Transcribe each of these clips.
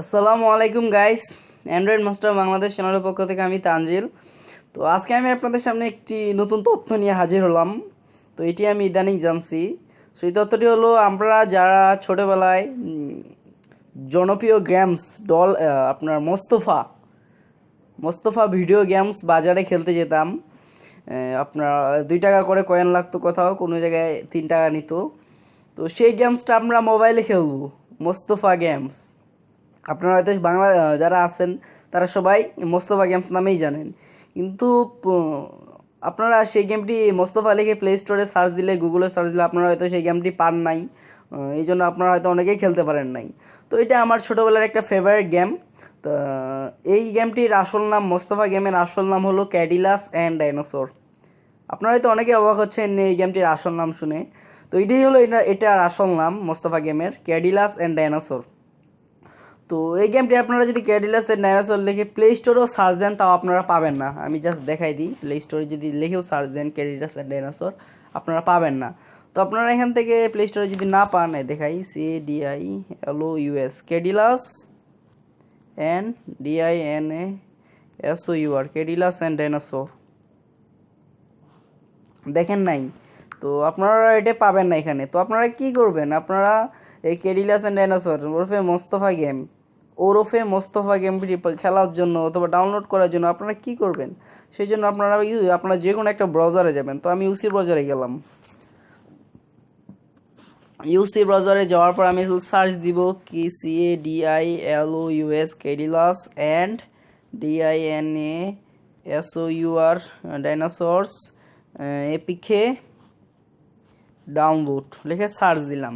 আসসালামু আলাইকুম guys Android master Bangladesh চ্যানেলের পক্ষ থেকে আমি তানজিল। তো আজকে আমি আপনাদের সামনে একটি নতুন তথ্য নিয়ে হাজির হলাম। তো এটি আমি ইদানিং জানছি। সেই তথ্যটি হলো, আমরা যারা ছোটোবেলায় জনপ্রিয় গেমস ডল আপনার মোস্তফা মোস্তফা ভিডিও গেমস বাজারে খেলতে যেতাম। আপনার দুই টাকা করে কয়েন লাগতো কোথাও, কোনো জায়গায় তিন টাকা নিত। তো সেই গেমসটা আমরা মোবাইলে খেলব, মোস্তফা গেমস আপনারা হয়তো বাংলা যারা আছেন, তারা সবাই মোস্তফা গেমস নামেই জানেন। কিন্তু আপনারা সেই গেমটি মোস্তফা লিখে প্লে স্টোরে সার্চ দিলে গুগলে সার্চ দিলে আপনারা হয়তো সেই গেমটি পান নাই। এই জন্য আপনারা হয়তো অনেকেই খেলতে পারেন নাই। তো এটা আমার ছোটোবেলার একটা ফেভারিট গেম তো এই গেমটির আসল নাম, মোস্তফা গেমের আসল নাম হলো ক্যাডিলাস অ্যান্ড ডাইনোসর আপনারা হয়তো অনেকে অবাক হচ্ছেন এই গেমটির আসল নাম শুনে। তো এটাই হলো এটা এটার আসল নাম, মোস্তফা গেমের ক্যাডিলাস অ্যান্ড ডাইনোসর তো এই গেমটি আপনারা যদি ক্যাডিলাস এর ডাইনোসর লিখে প্লে স্টোরেও সার্চ দেন, তাও আপনারা পাবেন না। আমি জাস্ট দেখাই দিই। প্লে স্টোরে যদি লিখেও সার্চ দেন ক্যাডিলাস এর ডাইনোসর আপনারা পাবেন না। তো আপনারা এখান থেকে প্লে স্টোরে যদি না পান দেখাই C D I L O U S Cadillacs and D I N A S O U R Cadillacs and dinosaur দেখেন নাই? তো আপনারা এটা পাবেন না এখানে। তো আপনারা কি করবেন? আপনারা এই ক্যাডিলাস অ্যান্ড ডাইনোসর ওরফে মোস্তফা গেম ওরফে মোস্তফা গেমটি খেলার জন্য অথবা ডাউনলোড করার জন্য আপনারা কি করবেন? সেই জন্য আপনারা ইউ আপনারা যে কোনো একটা ব্রাউজারে যাবেন। তো আমি ইউসি ব্রাউজারে গেলাম। ইউসি ব্রাউজারে যাওয়ার পর আমি সার্চ দিব কি C A D I L O U S Cadillacs and D I N A S O U R dinosaurs APK download লিখে সার্চ দিলাম।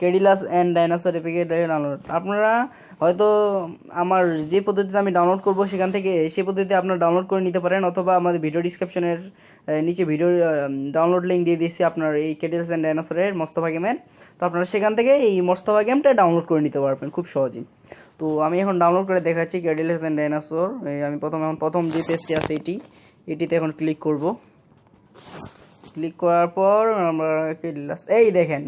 Cadillacs and dinosaur APK download আপনারা হয়তো আমার যে পদ্ধতিতে আমি ডাউনলোড করব সেখান থেকে সেই পদ্ধতিতে আপনারা ডাউনলোড করে নিতে পারেন, অথবা আমাদের ভিডিও ডিসক্রিপশনের নিচে ভিডিও ডাউনলোড লিঙ্ক দিয়ে দিয়েছি আপনার এই কেডিলাস অ্যান্ড ডাইনোসরের মোস্তফা গেমের তো আপনারা সেখান থেকে এই মোস্তফা গেমটা ডাউনলোড করে নিতে পারবেন খুব সহজেই। তো আমি এখন ডাউনলোড করে দেখাচ্ছি কেডিলাস অ্যান্ড ডাইনোসর আমি প্রথম এখন প্রথম যে পেজটি আছে এটি, এটিতে এখন ক্লিক করব। ক্লিক করার পর আমরা কেডিলাস এই দেখেন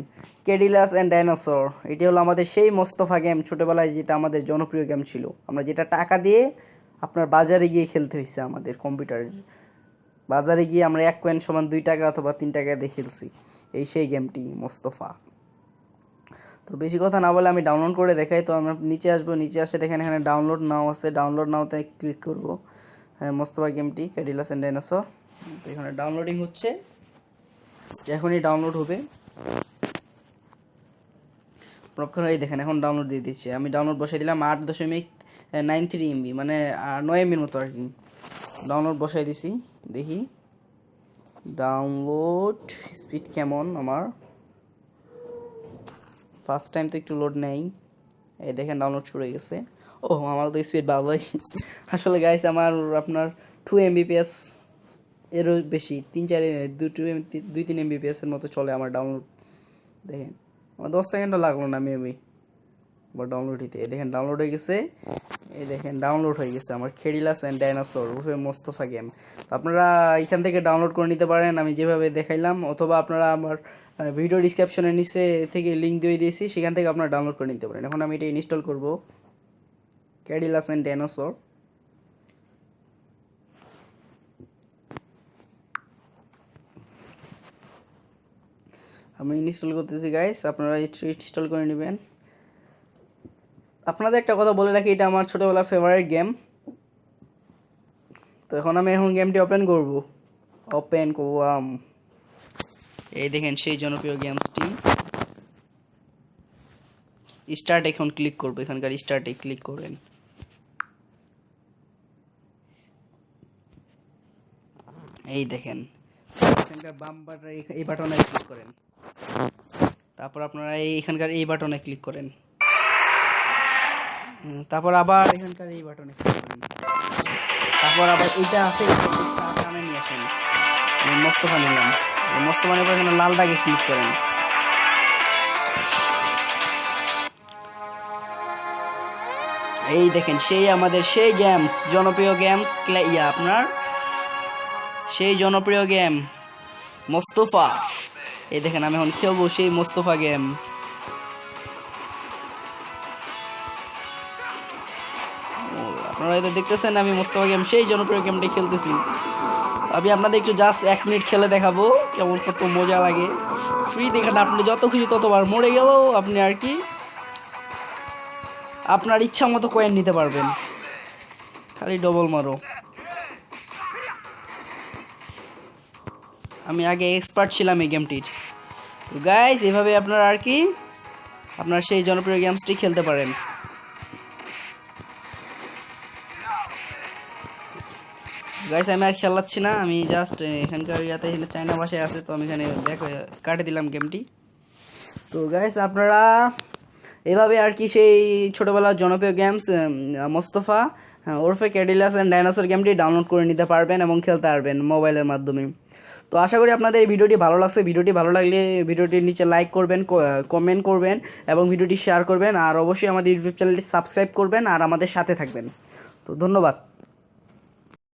কেডিলাস অ্যান্ড ডাইনোসর এটি হলো আমাদের সেই মোস্তফা গেম ছোটোবেলায় যেটা আমাদের জনপ্রিয় গেম ছিল। আমরা যেটা টাকা দিয়ে আপনার বাজারে গিয়ে খেলতে হয়েছে আমাদের কম্পিউটারে বাজারে গিয়ে আমরা এক কয়েন সমান দুই টাকা অথবা তিন টাকা দিয়ে খেলছি। এই সেই গেমটি মোস্তফা। তো বেশি কথা না বলে আমি ডাউনলোড করে দেখাই। তো আমরা নিচে আসব, নিচে আসে দেখেন এখানে ডাউনলোড নাও আছে। ডাউনলোড নাওতে ক্লিক করব। হ্যাঁ মোস্তফা গেমটি ক্যাডিলাস অ্যান্ড ডাইনোসর তো এখানে ডাউনলোডিং হচ্ছে। এখনই ডাউনলোড হবে। আপনারা এই দেখেন, এখন ডাউনলোড দিয়ে দিচ্ছি। আমি ডাউনলোড বসাই দিলাম আট দশমিক নাইন থ্রি এমবি মানে নয় এমবির মতো আর কি। ডাউনলোড বসাই দিছি, দেখি। ডাউনলোড স্পিড কেমন আমার? ফার্স্ট টাইম তো একটু লোড নেই। এই দেখেন ডাউনলোড শুরু হয়ে গেছে। ও আমার তো স্পিড ভালোই আসলে গাইস আমার, আপনার টু এমবিপিএস এরও বেশি, তিন চার দুটো দুই তিন এমবিপিএস এর মতো চলে আমার ডাউনলোড দেখেন, আমার দশ সেকেন্ডও লাগল না মেবি, আবার ডাউনলোড হইতে। দেখেন ডাউনলোড হয়ে গেছে। এই দেখেন ডাউনলোড হয়ে গেছে আমার খেডিলাস অ্যান্ড ডাইনোসর রূপে মোস্তফা গেম আপনারা এখান থেকে ডাউনলোড করে নিতে পারেন, আমি যেভাবে দেখাইলাম, অথবা আপনারা আমার ভিডিও ডিসক্রিপশনের নিচে থেকে লিঙ্ক দিয়ে দিয়েছি, সেখান থেকে আপনারা ডাউনলোড করে নিতে পারেন। এখন আমি এটা ইনস্টল করব। ক্যাডিলাস অ্যান্ড ডাইনোসর আমি ইনস্টল করতেছি গাইস আপনারা ইনস্টল করে নেবেন। আপনাদের একটা কথা বলে রাখি, এটা আমার ছোটোবেলার ফেভারিট গেম তো এখন আমি এখন গেমটি ওপেন করব। ওপেন করলাম। এই দেখেন সেই জনপ্রিয় গেমসটি স্টার্ট এখন ক্লিক করব, এখানকার স্টার্টে ক্লিক করেন। এই দেখেন। এখানকার বাম বাটন এই বাটনে ক্লিক করেন। তারপর আপনারা এই এখানকার এই বাটনে ক্লিক করেন। তারপর আবার এখানকার এই বাটনে ক্লিক করেন। তারপর আবার এইটা আছে টানে নিয়ে আসেন। আমি মোস্তফা নিলাম এই মোস্তফা নেবার এখানে লাল দাগে ক্লিক করেন। এই দেখেন, সেই আমাদের সেই গেমস জনপ্রিয় গেমস ইয়া আপনার, সেই জনপ্রিয় গেম মোস্তফা। এই দেখেন, আমি এখন খেলব সেই মোস্তফা গেম। আপনারা হয়তো দেখতেছেন আমি মোস্তফা গেম, সেই জনপ্রিয় গেমটি খেলতেছি। আমি আপনাদের একটু জাস্ট এক মিনিট খেলে দেখাবো কেমন কত মজা লাগে। ফ্রি দেখেন আপনি যত খুশি ততবার মরে গেলেও আপনি আর কি আপনার ইচ্ছা মতো কয়েন নিতে পারবেন। খালি ডবল মারো। আমি আগে এক্সপার্ট ছিলাম এই গেমটির তো গাইজ এভাবে আপনারা আর কি আপনার সেই জনপ্রিয় গেমসটি খেলতে পারেন। গাইস আমি আর খেলাচ্ছি না আমি জাস্ট এখানকার ইয়াতে এখানে চায়না ভাষায় আছে তো আমি এখানে দেখো কাটে দিলাম গেমটি তো গাইস আপনারা এভাবে আর কি সেই ছোটোবেলার জনপ্রিয় গেমস মোস্তফা হ্যাঁ, ওরফে ক্যাডিলাস অ্যান্ড ডাইনোসর গেমটি ডাউনলোড করে নিতে পারবেন এবং খেলতে পারবেন মোবাইলের মাধ্যমে। তো আশা করি আপনাদের এই ভিডিওটি ভালো লাগছে। ভিডিওটি ভালো লাগলে ভিডিওটির নিচে লাইক করবেন কমেন্ট করবেন এবং ভিডিওটি শেয়ার করবেন। আর অবশ্যই আমাদের ইউটিউব চ্যানেলটি সাবস্ক্রাইব করবেন আর আমাদের সাথে থাকবেন। তো ধন্যবাদ।